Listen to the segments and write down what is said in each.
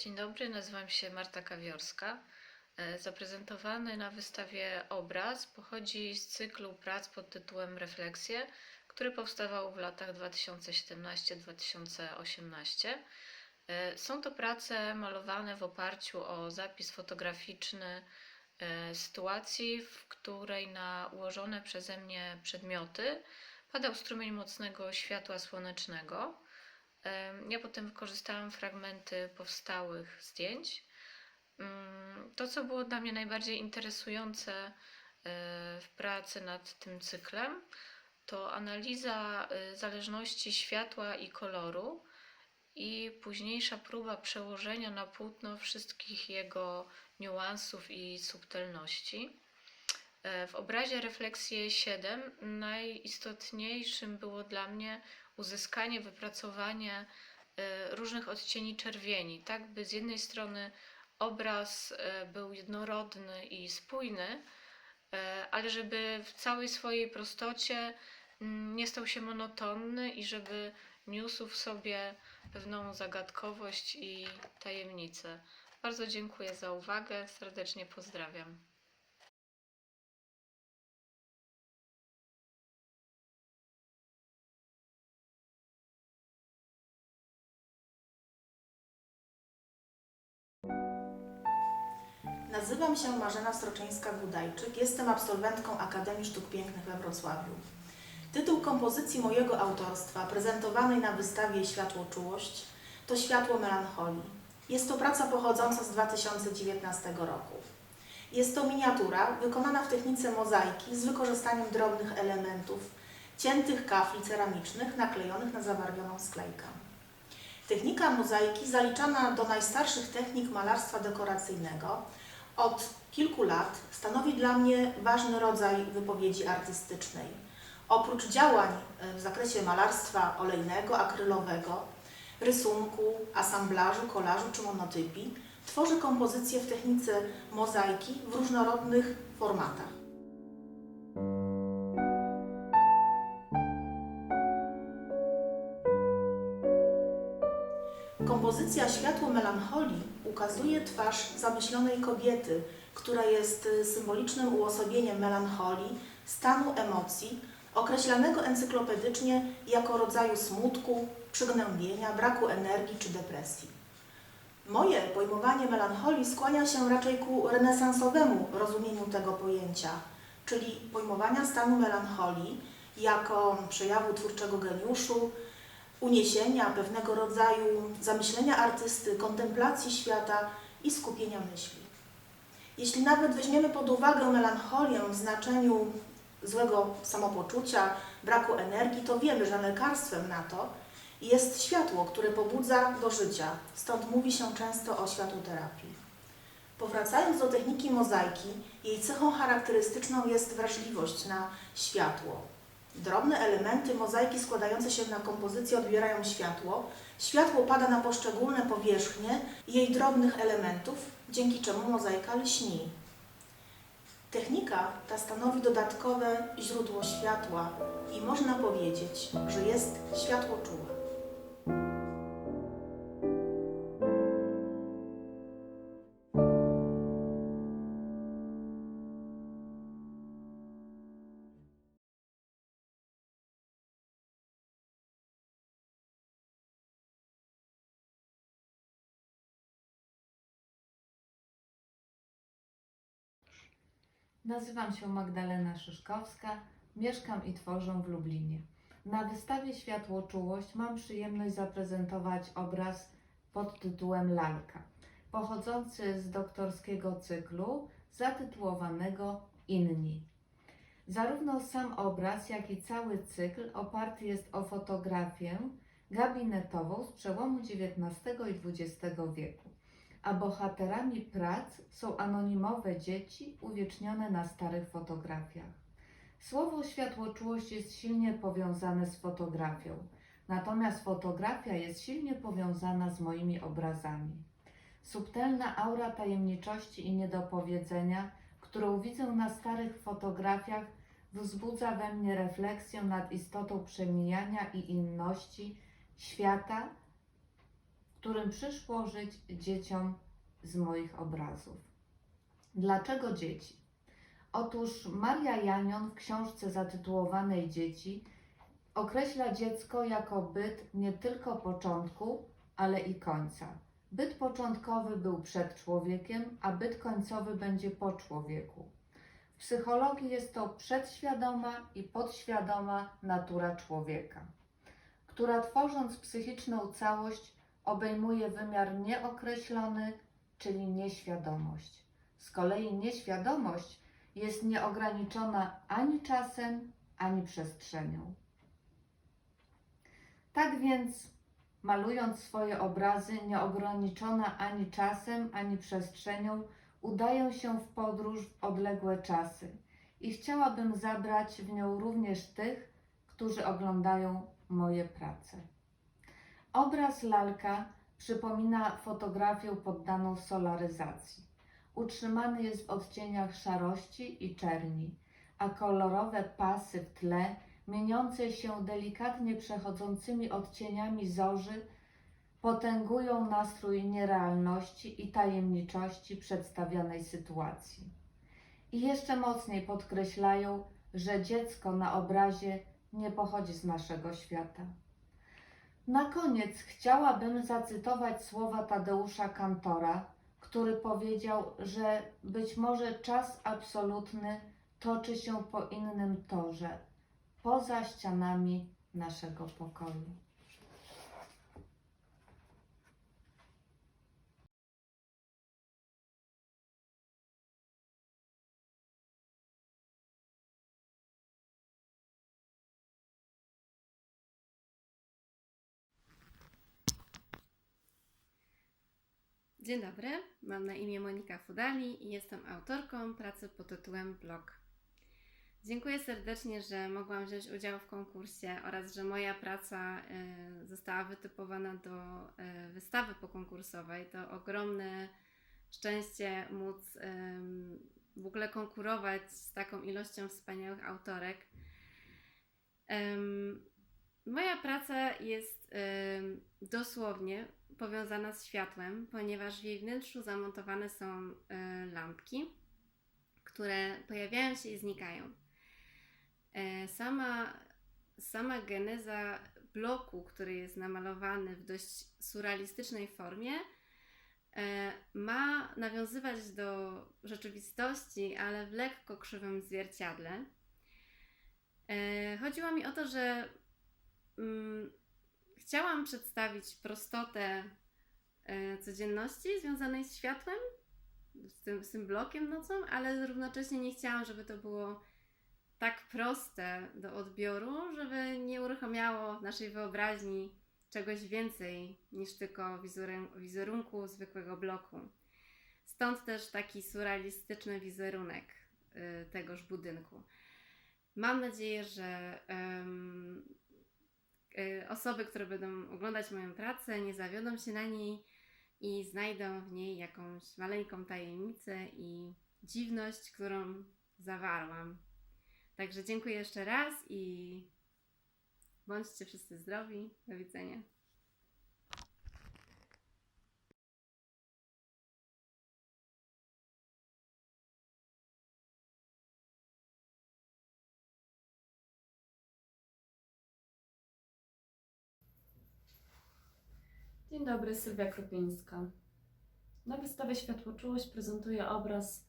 Dzień dobry, nazywam się Marta Kawiorska. E, Zaprezentowany na wystawie obraz pochodzi z cyklu prac pod tytułem Refleksje, który powstawał w latach 2017-2018. E, Są to prace malowane w oparciu o zapis fotograficzny e, sytuacji, w której na ułożone przeze mnie przedmioty padał strumień mocnego światła słonecznego. Ja potem wykorzystałam fragmenty powstałych zdjęć. Mm, To, co było dla mnie najbardziej interesujące e, w pracy nad tym cyklem, to analiza e, zależności światła i koloru i późniejsza próba przełożenia na płótno wszystkich jego niuansów i subtelności. E, W obrazie Refleksje 7 najistotniejszym było dla mnie uzyskanie, wypracowanie e, różnych odcieni czerwieni, tak by z jednej strony obraz e, był jednorodny i spójny, ale żeby w całej swojej prostocie mm, nie stał się monotonny i żeby niósł w sobie pewną zagadkowość i tajemnicę. Bardzo dziękuję za uwagę, serdecznie pozdrawiam. Nazywam się Marzena Stroczyńska-Gudajczyk, jestem absolwentką Akademii Sztuk Pięknych we Wrocławiu. Tytuł kompozycji mojego autorstwa, prezentowanej na wystawie Światło-Czułość, to Światło Melancholii. Jest to praca pochodząca z 2019 roku. Jest to miniatura wykonana w technice mozaiki z wykorzystaniem drobnych elementów, ciętych kafli ceramicznych naklejonych na zabarwioną sklejkę. Technika mozaiki zaliczana do najstarszych technik malarstwa dekoracyjnego od kilku lat stanowi dla mnie ważny rodzaj wypowiedzi artystycznej. Oprócz działań e, w zakresie malarstwa olejnego, akrylowego, rysunku, asamblażu, kolażu czy monotypii, tworzy kompozycje w technice mozaiki w różnorodnych formatach. Kompozycja Światło melancholii ukazuje twarz zamyślonej kobiety, która jest y, symbolicznym uosobieniem melancholii, stanu emocji, określanego encyklopedycznie jako rodzaju smutku, przygnębienia, braku energii czy depresji. Moje pojmowanie melancholii skłania się raczej ku renesansowemu rozumieniu tego pojęcia, czyli pojmowania stanu melancholii jako przejawu twórczego geniuszu, uniesienia, pewnego rodzaju zamyślenia artysty, kontemplacji świata i skupienia myśli. Jeśli nawet weźmiemy pod uwagę melancholię w znaczeniu złego samopoczucia, braku energii, to wiemy, że lekarstwem na to jest światło, które pobudza do życia. Stąd mówi się często o światłoterapii. Powracając do techniki mozaiki, jej cechą charakterystyczną jest wrażliwość na światło. Drobne elementy mozaiki składające się na kompozycję odbierają światło. Światło pada na poszczególne powierzchnie jej drobnych elementów, dzięki czemu mozaika lśni. Technika ta stanowi dodatkowe źródło światła i można powiedzieć, że jest światłoczuła. Nazywam się Magdalena Szyszkowska, mieszkam i tworzę w Lublinie. Na wystawie Światłoczułość mam przyjemność zaprezentować obraz pod tytułem Lalka, pochodzący z doktorskiego cyklu zatytułowanego Inni. Zarówno sam obraz, jak i cały cykl oparty jest o fotografię gabinetową z przełomu XIX i XX wieku a bohaterami prac są anonimowe dzieci uwiecznione na starych fotografiach. Słowo światłoczułość jest silnie powiązane z fotografią, natomiast fotografia jest silnie powiązana z moimi obrazami. Subtelna aura tajemniczości i niedopowiedzenia, którą widzę na starych fotografiach, wzbudza we mnie refleksję nad istotą przemijania i inności świata którym przyszło żyć dzieciom z moich obrazów. Dlaczego dzieci? Otóż Maria Janion w książce zatytułowanej Dzieci określa dziecko jako byt nie tylko początku, ale i końca. Byt początkowy był przed człowiekiem, a byt końcowy będzie po człowieku. W psychologii jest to przedświadoma i podświadoma natura człowieka, która tworząc psychiczną całość obejmuje wymiar nieokreślony, czyli nieświadomość. Z kolei nieświadomość jest nieograniczona ani czasem, ani przestrzenią. Tak więc, malując swoje obrazy, nieograniczona ani czasem, ani przestrzenią, udaję się w podróż w odległe czasy i chciałabym zabrać w nią również tych, którzy oglądają moje prace. Obraz lalka przypomina fotografię poddaną solaryzacji. Utrzymany jest w odcieniach szarości i czerni, a kolorowe pasy w tle, mieniące się delikatnie przechodzącymi odcieniami zorzy, potęgują nastrój nierealności i tajemniczości przedstawianej sytuacji. I jeszcze mocniej podkreślają, że dziecko na obrazie nie pochodzi z naszego świata. Na koniec chciałabym zacytować słowa Tadeusza Kantora, który powiedział, że być może czas absolutny toczy się po innym torze, poza ścianami naszego pokoju. Dzień dobry, mam na imię Monika Fudali i jestem autorką pracy pod tytułem Blog. Dziękuję serdecznie, że mogłam wziąć udział w konkursie oraz że moja praca y, została wytypowana do y, wystawy pokonkursowej. To ogromne szczęście móc w ogóle konkurować z taką ilością wspaniałych autorek. Moja praca jest dosłownie powiązana z światłem, ponieważ w jej wnętrzu zamontowane są y, lampki, które pojawiają się i znikają. E, Sama, sama geneza bloku, który jest namalowany w dość surrealistycznej formie, e, ma nawiązywać do rzeczywistości, ale w lekko krzywym zwierciadle. E, Chodziło mi o to, że mm, chciałam przedstawić prostotę e, codzienności związanej z światłem, z tym, z tym blokiem nocą, ale równocześnie nie chciałam, żeby to było tak proste do odbioru, żeby nie uruchamiało w naszej wyobraźni czegoś więcej niż tylko wizerun- wizerunku zwykłego bloku. Stąd też taki surrealistyczny wizerunek y, tegoż budynku. Mam nadzieję, że osoby, które będą oglądać moją pracę, nie zawiodą się na niej i znajdą w niej jakąś maleńką tajemnicę i dziwność, którą zawarłam. Także dziękuję jeszcze raz i bądźcie wszyscy zdrowi. Do widzenia. Dzień dobry, Sylwia Kropińska. Na wystawie Światłoczułość prezentuję obraz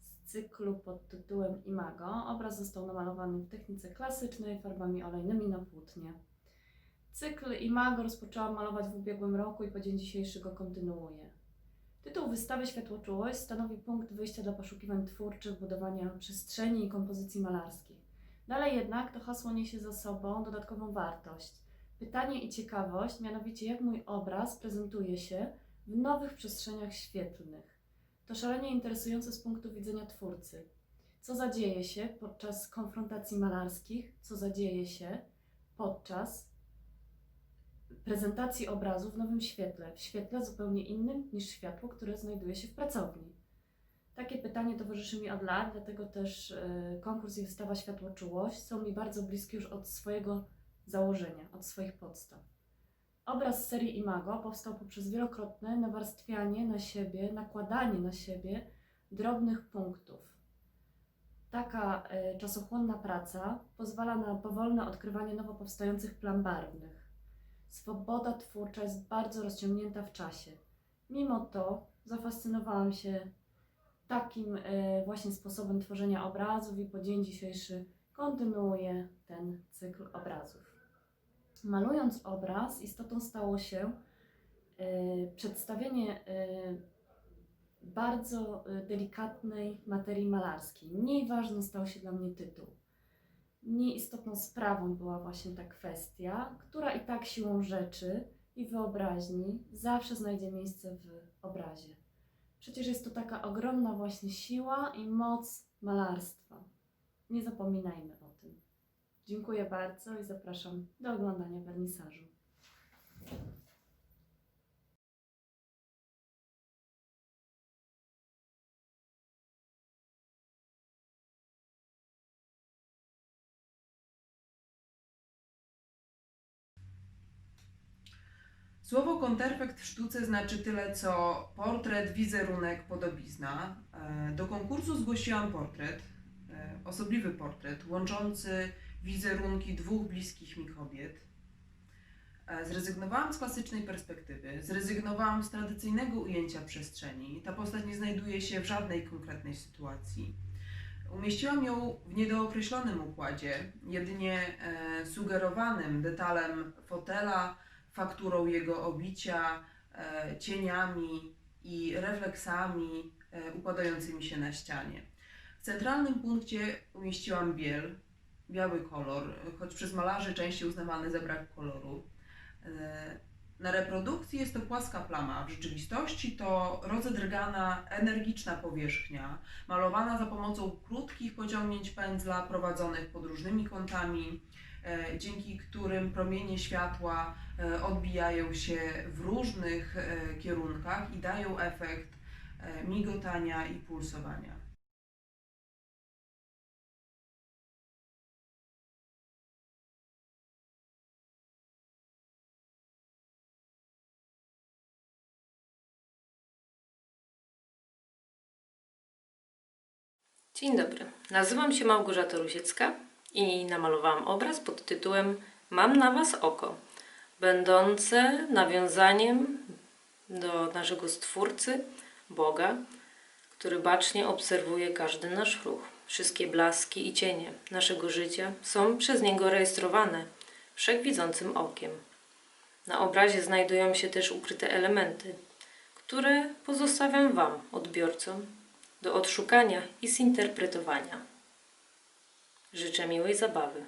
z cyklu pod tytułem Imago. Obraz został namalowany w technice klasycznej farbami olejnymi na płótnie. Cykl Imago rozpoczęłam malować w ubiegłym roku i po dzień dzisiejszy go kontynuuję. Tytuł wystawy Światłoczułość stanowi punkt wyjścia dla poszukiwań twórczych, budowania przestrzeni i kompozycji malarskich. Dalej jednak to hasło niesie za sobą dodatkową wartość pytanie i ciekawość, mianowicie jak mój obraz prezentuje się w nowych przestrzeniach świetlnych. To szalenie interesujące z punktu widzenia twórcy. Co zadzieje się podczas konfrontacji malarskich, co zadzieje się podczas prezentacji obrazu w nowym świetle, w świetle zupełnie innym niż światło, które znajduje się w pracowni. Takie pytanie towarzyszy mi od lat, dlatego też y, konkurs i wystawa Światłoczułość są mi bardzo bliskie już od swojego założenia, od swoich podstaw. Obraz serii Imago powstał poprzez wielokrotne nawarstwianie na siebie, nakładanie na siebie drobnych punktów. Taka e, czasochłonna praca pozwala na powolne odkrywanie nowo powstających plam barwnych. Swoboda twórcza jest bardzo rozciągnięta w czasie. Mimo to zafascynowałam się takim e, właśnie sposobem tworzenia obrazów i po dzień dzisiejszy kontynuuję ten cykl obrazów. Malując obraz, istotą stało się e, przedstawienie e, bardzo e, delikatnej materii malarskiej. Mniej ważny stał się dla mnie tytuł. Mniej istotną sprawą była właśnie ta kwestia, która i tak siłą rzeczy i wyobraźni zawsze znajdzie miejsce w obrazie. Przecież jest to taka ogromna właśnie siła i moc malarstwa. Nie zapominajmy. Dziękuję bardzo i zapraszam do oglądania wernisażu. Słowo konterfekt w sztuce znaczy tyle co portret, wizerunek, podobizna. E, Do konkursu zgłosiłam portret, e, osobliwy portret, łączący wizerunki dwóch bliskich mi kobiet. E, Zrezygnowałam z klasycznej perspektywy, zrezygnowałam z tradycyjnego ujęcia przestrzeni. Ta postać nie znajduje się w żadnej konkretnej sytuacji. Umieściłam ją w niedookreślonym układzie, jedynie e, sugerowanym detalem fotela, fakturą jego obicia, e, cieniami i refleksami układającymi się na ścianie. W centralnym punkcie umieściłam biel, biały kolor, choć przez malarzy częściej uznawany za brak koloru. E, Na reprodukcji jest to płaska plama, w rzeczywistości to rozedrgana, energiczna powierzchnia, malowana za pomocą krótkich pociągnięć pędzla prowadzonych pod różnymi kątami, e, dzięki którym promienie światła e, odbijają się w różnych kierunkach i dają efekt migotania i pulsowania. Dzień dobry. Nazywam się Małgorzata Rusiecka i namalowałam obraz pod tytułem Mam na Was oko, będące nawiązaniem do naszego Stwórcy, Boga, który bacznie obserwuje każdy nasz ruch. Wszystkie blaski i cienie naszego życia są przez Niego rejestrowane wszechwidzącym okiem. Na obrazie znajdują się też ukryte elementy, które pozostawiam Wam, odbiorcom, do odszukania i zinterpretowania. Życzę miłej zabawy.